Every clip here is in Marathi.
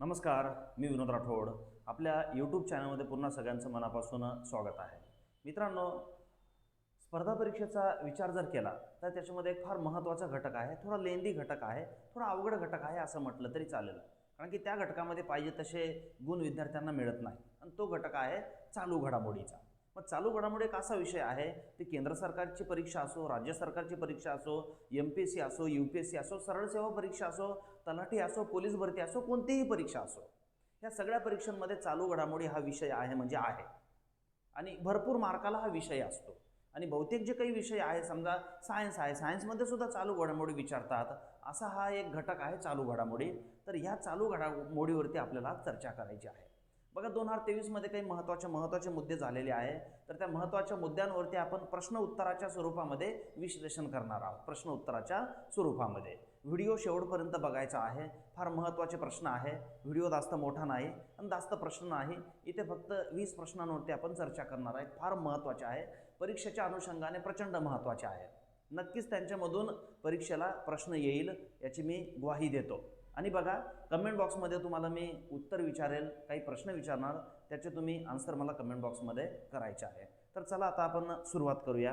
नमस्कार मी विनोद राठोड. आपल्या यूट्यूब चॅनलमध्ये पुन्हा सगळ्यांचं मनापासून स्वागत आहे. मित्रांनो स्पर्धा परीक्षेचा विचार जर केला तर त्याच्यामध्ये एक फार महत्त्वाचा घटक आहे थोडा लेंदी घटक आहे थोडा अवघड घटक आहे असं म्हटलं तरी चालेल. कारण की त्या घटकामध्ये पाहिजे तसे गुण विद्यार्थ्यांना मिळत नाही. आणि तो घटक आहे चालू घडामोडीचा. मग चालू घडामोडी एक असा विषय आहे ते केंद्र सरकारची परीक्षा असो राज्य सरकारची परीक्षा असो एम पी एस सी असो यू पी एस सी असो सरळ सेवा परीक्षा असो तलाठी असो पोलीस भरती असो कोणतीही परीक्षा असो या सगळ्या परीक्षांमध्ये चालू घडामोडी हा विषय आहे म्हणजे आहे. आणि भरपूर मार्काला हा विषय असतो. आणि बहुतेक जे काही विषय आहे समजा सायन्स आहे सायन्समध्ये सुद्धा चालू घडामोडी विचारतात असा हा एक घटक आहे चालू घडामोडी. तर ह्या चालू घडामोडीवरती आपल्याला चर्चा करायची आहे. बघा दोन हजार तेवीसमध्ये काही महत्त्वाचे महत्त्वाचे मुद्दे झालेले आहे. तर त्या महत्त्वाच्या मुद्द्यांवरती आपण प्रश्न उत्तराच्या स्वरूपामध्ये विश्लेषण करणार आहोत. प्रश्न उत्तराच्या स्वरूपामध्ये. व्हिडिओ शेवटपर्यंत बघायचा आहे. फार महत्त्वाचे प्रश्न आहे. व्हिडिओ जास्त मोठा नाही आणि जास्त प्रश्न नाही. इथे फक्त वीस प्रश्नांवरती आपण चर्चा करणार आहे. फार महत्त्वाचे आहे. परीक्षेच्या अनुषंगाने प्रचंड महत्त्वाचे आहे. नक्कीच त्यांच्यामधून परीक्षेला प्रश्न येईल याची मी ग्वाही देतो. आणि बघा कमेंट बॉक्समध्ये तुम्हाला मी उत्तर विचारेल काही प्रश्न विचारणार त्याचे तुम्ही आन्सर मला कमेंट बॉक्समध्ये करायचे आहे. तर चला आता आपण सुरुवात करूया.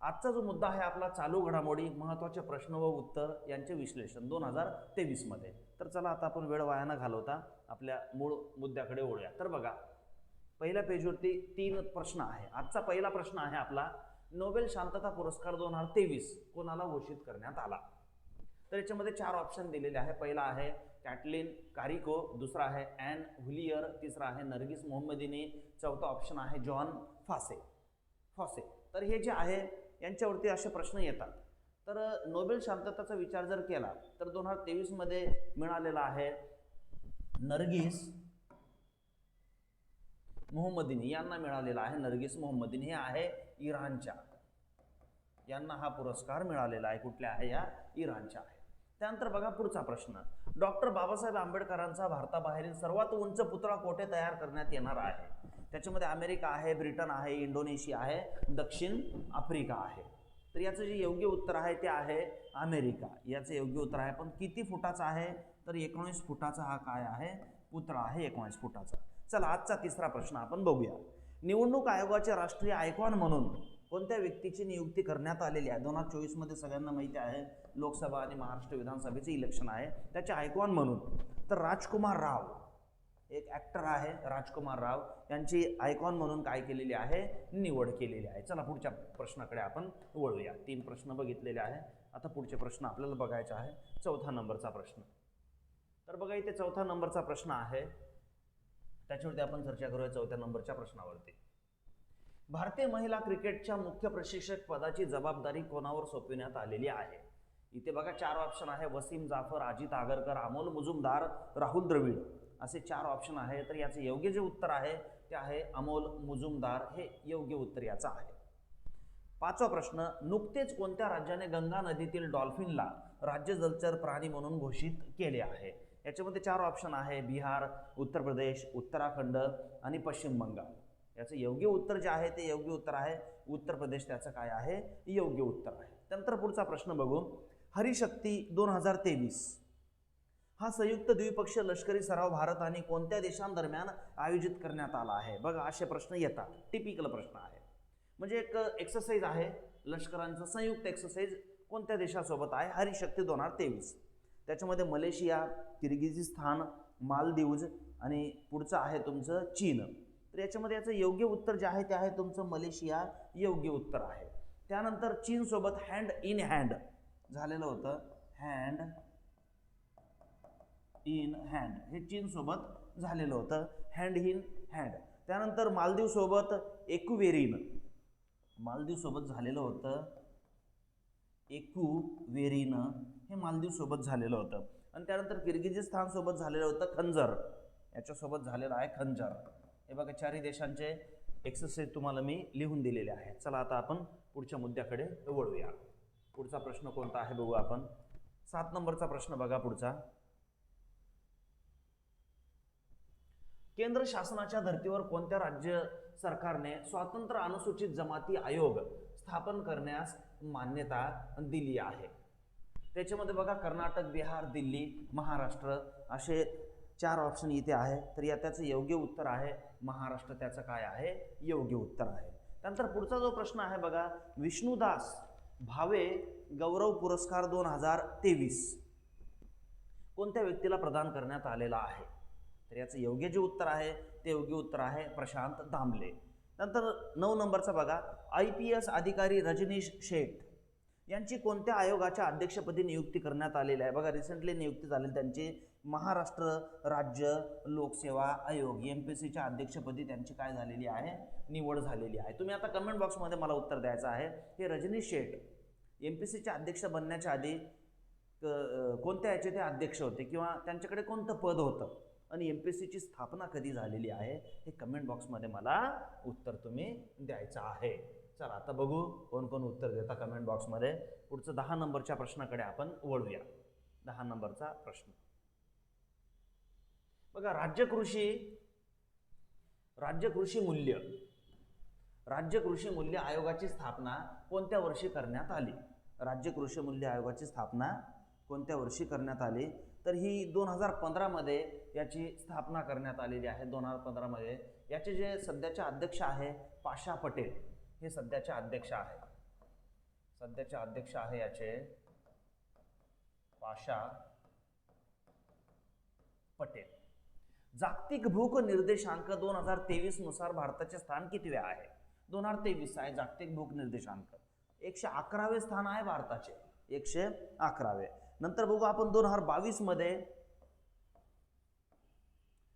आजचा जो मुद्दा आहे आपला चालू घडामोडी महत्त्वाचे प्रश्न व उत्तर यांचे विश्लेषण दोन हजार तेवीसमध्ये तर चला आता आपण वेळ वाया न घालवता आपल्या मूळ मुद्द्याकडे वळूया. तर बघा पहिल्या पेजवरती तीन प्रश्न आहे. आजचा पहिला प्रश्न आहे आपला नोबेल शांतता पुरस्कार दोन हजार तेवीस कोणाला घोषित करण्यात आला? तर याच्यामध्ये चार ऑप्शन दिलेले आहे पहिला आहे कॅटलिन कारिको दुसरा आहे ॲन हुलियर तिसरा आहे नर्गिस मोहम्मदिनी चौथा ऑप्शन आहे जॉन फासे. फॉसे. तर हे जे आहे यांच्यावरती असे प्रश्न येतात. तर नोबेल शांतताचा विचार जर केला तर दोन हजार तेवीसमध्ये मिळालेला आहे नर्गिस मोहम्मदिनी. यांना मिळालेला आहे नर्गिस मोहम्मदिनी. हे आहे इराणच्या. यांना हा पुरस्कार मिळालेला आहे. कुठल्या आहे? या इराणच्या आहे. त्यानंतर बघा पुढचा प्रश्न. डॉक्टर बाबासाहेब आंबेडकरांचा भारताबाहेरील सर्वात उंच पुतळा कोठे तयार करण्यात येणार आहे? त्याच्यामध्ये अमेरिका आहे ब्रिटन आहे इंडोनेशिया आहे दक्षिण आफ्रिका आहे. तर याचं जे योग्य उत्तर आहे ते आहे अमेरिका. याचं योग्य उत्तर आहे. पण किती फुटाचा आहे? तर एकोणीस फुटाचा हा काय आहे? पुतळा आहे एकोणीस फुटाचा. चला आजचा तिसरा प्रश्न आपण बघूया. निवडणूक आयोगाचे राष्ट्रीय आयकॉन म्हणून कोणत्या व्यक्तीची नियुक्ती करण्यात आलेली आहे? दोन हजार चोवीसमध्ये सगळ्यांना माहिती आहे लोकसभा आणि महाराष्ट्र विधानसभेचे इलेक्शन आहे. त्याचे आयकॉन म्हणून. तर राजकुमार राव एक ॲक्टर आहे राजकुमार राव. यांची आयकॉन म्हणून काय केलेली आहे? निवड केलेली आहे. चला पुढच्या प्रश्नाकडे आपण वळूया. तीन प्रश्न बघितलेले आहे. आता पुढचे प्रश्न आपल्याला बघायचे आहे. चौथा नंबरचा प्रश्न. तर बघा इथे चौथा नंबरचा प्रश्न आहे. त्याच्यावरती आपण चर्चा करूया चौथ्या नंबरच्या प्रश्नावरती. भारतीय महिला क्रिकेटच्या मुख्य प्रशिक्षक पदाची जबाबदारी कोणावर सोपविण्यात आलेली आहे? इथे बघा चार ऑप्शन आहे. वसीम जाफर अजित आगरकर अमोल मुजुमदार राहुल द्रविड. असे चार ऑप्शन आहे. तर याचे योग्य जे उत्तर आहे ते आहे अमोल मुजुमदार. हे योग्य उत्तर याचं आहे. पाचवा प्रश्न नुकतेच कोणत्या राज्याने गंगा नदीतील डॉल्फिनला राज्य जलचर प्राणी म्हणून घोषित केले आहे? याच्यामध्ये चार ऑप्शन आहे. बिहार उत्तर प्रदेश उत्तराखंड आणि पश्चिम बंगाल. याचं योग्य उत्तर जे आहे ते योग्य उत्तर आहे. उत्तर प्रदेश त्याचं काय आहे? योग्य उत्तर आहे. त्यानंतर पुढचा प्रश्न बघू. हरिशक्ती दोन हजार तेवीस. हा संयुक्त द्विपक्षीय लष्करी सराव भारत आणि कोणत्या देशांदरम्यान आयोजित करण्यात आला आहे? बघा असे प्रश्न येतात. टिपिकल प्रश्न आहे. म्हणजे एक एक्सरसाइज आहे. लष्करांचं संयुक्त एक्सरसाइज कोणत्या देशासोबत आहे? हरिशक्ती दोन हजार तेवीस. त्याच्यामध्ये मलेशिया किर्गिझिस्तान मालदीवज आणि पुढचं आहे तुमचं चीन. तर याच्यामध्ये याचं योग्य उत्तर जे आहे ते आहे तुमचं मलेशिया योग्य उत्तर आहे. त्यानंतर चीनसोबत हँड इन हँड झालेलं होतं. हँड इन हँड हे चीनसोबत झालेलं होतं. हँड इन हँड त्यानंतर मालदीवसोबत एकुवेरिन मालदीवसोबत झालेलं होतं. एकुवेरिन हे मालदीवसोबत झालेलं होतं. आणि त्यानंतर किर्गिजिस्तानसोबत झालेलं होतं खंजर. याच्यासोबत झालेलं आहे खंजर. हे बघा चारही देशांचे एक्सरसाइज तुम्हाला मी लिहून दिलेले आहे चला आता आपण पुढच्या मुद्द्याकडे वळूया. पुढचा प्रश्न कोणता आहे बघू आपण. सात नंबरचा प्रश्न बघा पुढचा. केंद्र शासनाच्या धर्तीवर कोणत्या राज्य सरकारने स्वतंत्र अनुसूचित जमाती आयोग स्थापन करण्यास मान्यता दिली आहे? त्याच्यामध्ये बघा कर्नाटक बिहार दिल्ली महाराष्ट्र असे चार ऑप्शन इथे आहे. तर या त्याचं योग्य उत्तर आहे. महाराष्ट्र त्याचं काय आहे? योग्य उत्तर आहे. त्यानंतर पुढचा जो प्रश्न आहे बघा. विष्णुदास भावे गौरव पुरस्कार दोन हजार तेवीस. कोणत्या व्यक्तीला प्रदान करण्यात आलेला आहे? तर याचं योग्य जे उत्तर आहे ते योग्य उत्तर आहे प्रशांत दामले नंतर नऊ नंबरचा बघा. आय पी एस अधिकारी रजनीश शेठ यांची कोणत्या आयोगाच्या अध्यक्षपदी नियुक्ती करण्यात आलेली आहे? बघा रिसेंटली नियुक्ती झालेली त्यांची महाराष्ट्र राज्य लोकसेवा आयोग एम पी सीच्या अध्यक्षपदी त्यांची काय झालेली आहे? निवड झालेली आहे. तुम्ही आता कमेंट बॉक्समध्ये मला उत्तर द्यायचं आहे. हे रजनीश शेठ एम पी सीचे अध्यक्ष बनण्याच्या आधी कोणत्या याचे ते अध्यक्ष होते किंवा त्यांच्याकडे कोणतं पद होतं? आणि एम पी सीची स्थापना कधी झालेली आहे? हे कमेंट बॉक्समध्ये मला उत्तर तुम्ही द्यायचं आहे. चला आता बघू कोण कोण उत्तर देता कमेंट बॉक्समध्ये पुढचं दहा नंबरच्या प्रश्नाकडे आपण वळूया. दहा नंबरचा प्रश्न. बघा राज्य कृषी राज्य कृषी मूल्य. राज्य कृषी मूल्य आयोगाची स्थापना कोणत्या वर्षी करण्यात आली? राज्य कृषी मूल्य आयोगाची स्थापना कोणत्या वर्षी करण्यात आली? तर ही दोन हजार पंधरामध्ये याची स्थापना करण्यात आलेली आहे दोन हजार पंधरामध्ये याचे जे सध्याचे अध्यक्ष आहे पाशा पटेल हे सध्याचे अध्यक्ष आहे. सध्याचे अध्यक्ष आहे याचे पाशा पटेल. जागतिक भूक निर्देशांक दोन हजार तेवीसनुसार भारताचे स्थान कितवे आहे? दोन हजार तेवीस आहे जागतिक भूक निर्देशांक. एकशे अकरावे स्थान आहे भारताचे. एकशे अकरावे. नंतर बघू आपण दोन हजार बावीसमध्ये.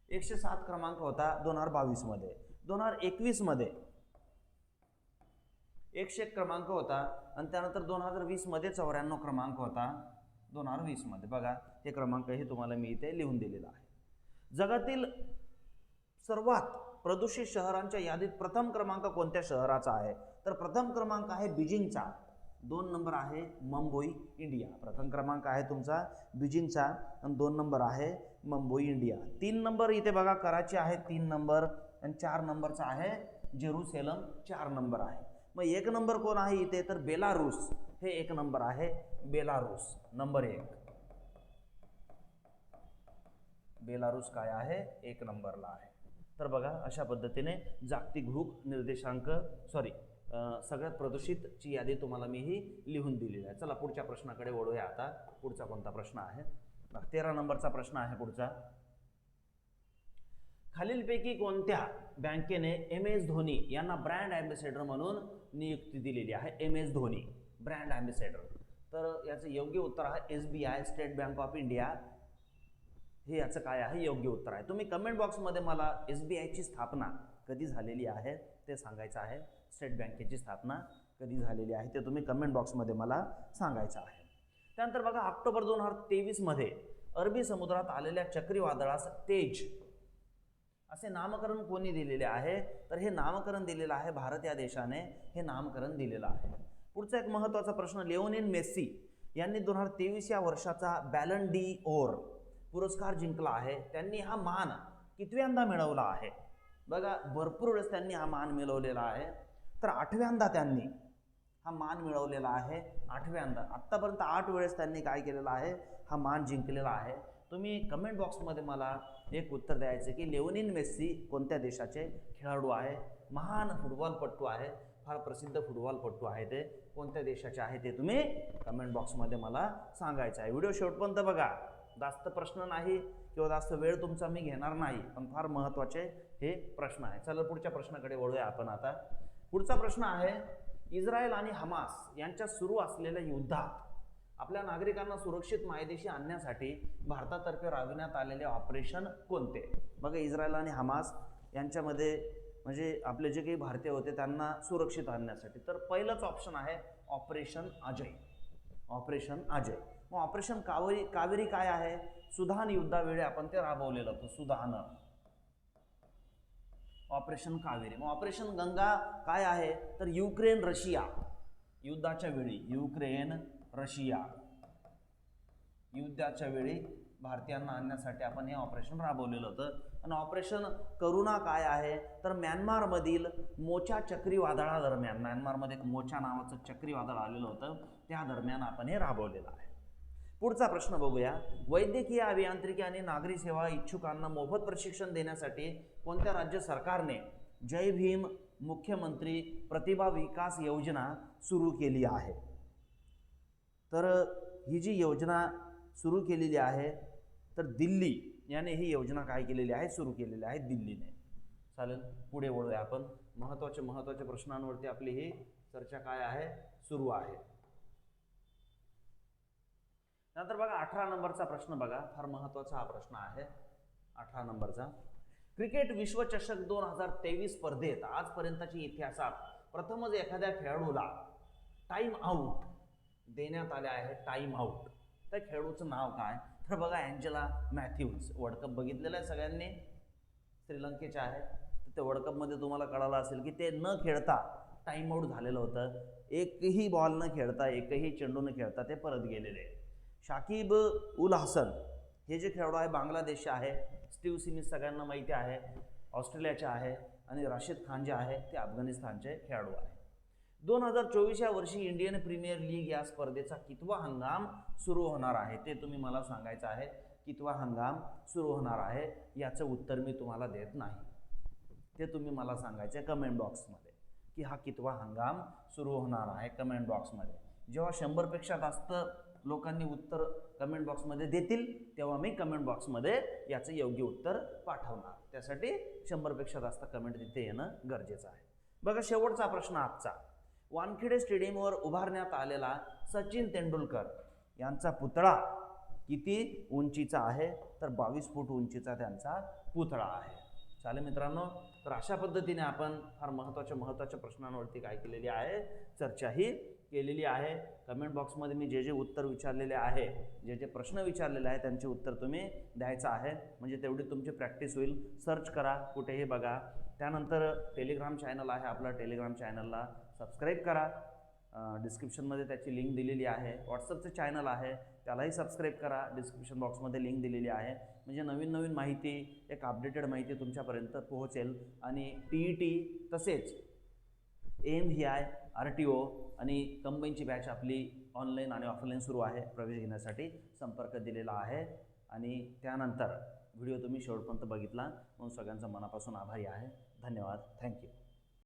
एकशे सात क्रमांक होता दोन हजार बावीसमध्ये. दोन हजार एकवीसमध्ये. एकशे एक क्रमांक होता आणि त्यानंतर दोन हजार वीसमध्ये चौऱ्याण्णव क्रमांक होता. दोन हजार वीसमध्ये. बघा हे क्रमांक हे तुम्हाला मी इथे लिहून दिलेला आहे. जगातील सर्वात प्रदूषित शहरांच्या यादीत प्रथम क्रमांक कोणत्या शहराचा आहे? तर प्रथम क्रमांक आहे बीजिंगचा. दोन नंबर आहे मुंबई इंडिया. प्रथम क्रमांक आहे तुमचा बीजिंगचा आणि दोन नंबर आहे मुंबई इंडिया. तीन नंबर इथे बघा कराची आहे तीन नंबर आणि चार नंबरचा आहे जेरुसेलम चार नंबर आहे. मग एक नंबर कोण आहे इथे? तर बेलारूस. हे एक नंबर आहे बेलारूस. नंबर एक. बेलारूस काय आहे? एक नंबरला आहे. तर बघा अशा पद्धतीने जागतिक भूक निर्देशांक सॉरी सगळ्यात प्रदूषितची यादी तुम्हाला मी ही लिहून दिलेली आहे. चला पुढच्या प्रश्नाकडे वळूया आता. पुढचा कोणता प्रश्न आहे? तेरा नंबरचा प्रश्न आहे पुढचा. खालीलपैकी कोणत्या बँकेने एम एस धोनी यांना ब्रँड ॲम्बेसेडर म्हणून नियुक्ती दिलेली आहे? M S Dhoni brand ambassador. तर याचं योग्य उत्तर आहे S B I State Bank of India. हे याचं काय आहे? योग्य उत्तर आहे. तुम्ही कमेंट बॉक्समध्ये मला एस बी आयची स्थापना कधी झालेली आहे ते सांगायचं आहे. स्टेट बँकेची स्थापना कधी झालेली आहे ते तुम्ही कमेंट बॉक्समध्ये मला सांगायचं आहे. त्यानंतर बघा ऑक्टोबर दोन हजार तेवीसमध्ये अरबी समुद्रात आलेल्या चक्रीवादळास तेज असे नामकरण कोणी दिलेले आहे? तर हे नामकरण दिलेलं आहे भारत या देशाने. हे नामकरण दिलेलं आहे. पुढचा एक महत्त्वाचा प्रश्न लिओनिन मेस्सी यांनी दोन हजार तेवीस या वर्षाचा बॅलन डी ओर पुरस्कार जिंकला आहे. त्यांनी हा मान कितव्यांदा मिळवला आहे? बघा भरपूर वेळेस त्यांनी हा मान मिळवलेला आहे. तर आठव्यांदा त्यांनी हा मान मिळवलेला आहे. आठव्यांदा. आत्तापर्यंत आठ वेळेस त्यांनी काय केलेलं आहे? हा मान जिंकलेला आहे. तुम्ही कमेंट बॉक्समध्ये मला एक उत्तर द्यायचं की लेवनिन मेस्सी कोणत्या देशाचे खेळाडू आहे? महान फुटबॉलपटू आहे. फार प्रसिद्ध फुटबॉलपटू आहे ते. कोणत्या देशाचे आहे ते तुम्ही कमेंट बॉक्समध्ये मला सांगायचं आहे. व्हिडिओ शेवटपर्यंत बघा. जास्त प्रश्न नाही किंवा जास्त वेळ तुमचा मी घेणार नाही पण फार महत्त्वाचे हे प्रश्न आहे. चला पुढच्या प्रश्नाकडे वळूया आपण आता. पुढचा प्रश्न आहे इस्रायल आणि हमास यांच्यात सुरू असलेल्या युद्धात आपल्या नागरिकांना सुरक्षित मायदेशी आणण्यासाठी भारतातर्फे राबविण्यात आलेले ऑपरेशन कोणते? बघा इस्रायल आणि हमास यांच्यामध्ये म्हणजे आपले जे काही भारतीय होते त्यांना सुरक्षित आणण्यासाठी. तर पहिलंच ऑप्शन आहे ऑपरेशन अजय. ऑपरेशन अजय. मग ऑपरेशन कावेरी कावेरी काय आहे? सुधान युद्धावेळी आपण ते राबवलेलं होतं सुधान. ऑपरेशन कावेरी. मग ऑपरेशन गंगा काय आहे? तर युक्रेन रशिया. युद्धाच्या वेळी युक्रेन रशिया. युद्धाच्या वेळी भारतीयांना आणण्यासाठी आपण हे ऑपरेशन राबवलेलं होतं. आणि ऑपरेशन करुणा काय आहे? तर म्यानमारमधील मोचा चक्रीवादळादरम्यान म्यानमारमध्ये एक मोचा नावाचं चक्रीवादळ आलेलं होतं. त्या दरम्यान आपण हे राबवलेलं आहे. पुढचा प्रश्न बघूया. वैद्यकीय अभियांत्रिकी आणि नागरी सेवा इच्छुकांना मोफत प्रशिक्षण देण्यासाठी कोणत्या राज्य सरकारने जय भीम मुख्यमंत्री प्रतिभा विकास योजना सुरू केली आहे? तर ही जी योजना सुरू केलेली आहे तर दिल्ली याने ही योजना काय केलेली आहे? सुरू केलेली आहे दिल्लीने. चालेल? पुढे वळूया आपण. महत्त्वाचे महत्त्वाच्या प्रश्नांवरती आपली ही चर्चा काय आहे? सुरू आहे. नंतर बघा अठरा नंबरचा प्रश्न बघा. फार महत्त्वाचा हा प्रश्न आहे. अठरा नंबरचा. क्रिकेट विश्वचषक दोन हजार तेवीस स्पर्धेत आजपर्यंतच्या इतिहासात प्रथमच एखाद्या खेळाडूला टाईम आऊट देण्यात आले आहे. टाईम आऊट त्या खेळाडूचं नाव काय? तर बघा अँजेला मॅथ्यूज वर्ल्ड कप बघितलेलं आहे सगळ्यांनी. श्रीलंकेचे आहेत. तर ते वर्ल्ड कपमध्ये तुम्हाला कळालं असेल की ते न खेळता टाईम आऊट झालेलं होतं. एकही बॉल न खेळता एकही चेंडू न खेळता ते परत गेलेले शाकिब उल हसन हे जे खेळाडू आहे बांगलादेशचे आहे. स्टीव्ह सिमिथ सगळ्यांना माहिती आहे. ऑस्ट्रेलियाचे आहे. आणि राशिद खान जे आहे ते अफगाणिस्तानचे खेळाडू आहे. दोन हजार चोवीस या वर्षी इंडियन प्रीमियर लीग या स्पर्धेचा कितवा हंगाम सुरू होणार आहे ते तुम्ही मला सांगायचं आहे. कितवा हंगाम सुरू होणार आहे याचं उत्तर मी तुम्हाला देत नाही. ते तुम्ही मला सांगायचं आहे कमेंट बॉक्समध्ये की हा कितवा हंगाम सुरू होणार आहे कमेंट बॉक्समध्ये जेव्हा शंभरपेक्षा जास्त लोकांनी उत्तर कमेंट बॉक्समध्ये देतील तेव्हा मी कमेंट बॉक्समध्ये याचं योग्य उत्तर पाठवणार. त्यासाठी शंभरपेक्षा जास्त कमेंट तिथे येणं गरजेचं आहे. बघा शेवटचा प्रश्न आजचा. वानखेडे स्टेडियमवर उभारण्यात आलेला सचिन तेंडुलकर यांचा पुतळा किती उंचीचा आहे? तर बावीस फूट उंचीचा त्यांचा पुतळा आहे. चालेल मित्रांनो तर अशा पद्धतीने आपण फार महत्त्वाच्या महत्त्वाच्या प्रश्नांवरती काय केलेली आहे? चर्चाही केलेली आहे. कमेंट बॉक्समध्ये मी जे जे उत्तर विचारलेले आहे जे जे प्रश्न विचारलेले आहे त्यांचे उत्तर तुम्ही द्यायचं आहे. म्हणजे तेवढी तुमची प्रॅक्टिस होईल. सर्च करा कुठेही बघा. त्यानंतर टेलिग्राम चॅनल आहे आपला. टेलिग्राम चॅनलला सबस्क्राईब करा. डिस्क्रिप्शनमध्ये त्याची लिंक दिलेली आहे. व्हॉट्सअपचं चॅनल आहे. त्यालाही सबस्क्राईब करा. डिस्क्रिप्शन बॉक्समध्ये लिंक दिलेली आहे. म्हणजे नवीन नवीन माहिती एक अपडेटेड माहिती तुमच्यापर्यंत पोहोचेल. आणि टी ई टी तसेच M V I R T O आणि कंबाईनची बॅच आपली ऑनलाईन आणि ऑफलाईन सुरू आहे. प्रवेश घेण्यासाठी संपर्क दिलेला आहे. आणि त्यानंतर व्हिडिओ तुम्ही शेवटपर्यंत बघितला. म्हणून सगळ्यांचा मनापासून आभारी आहे. धन्यवाद. थँक्यू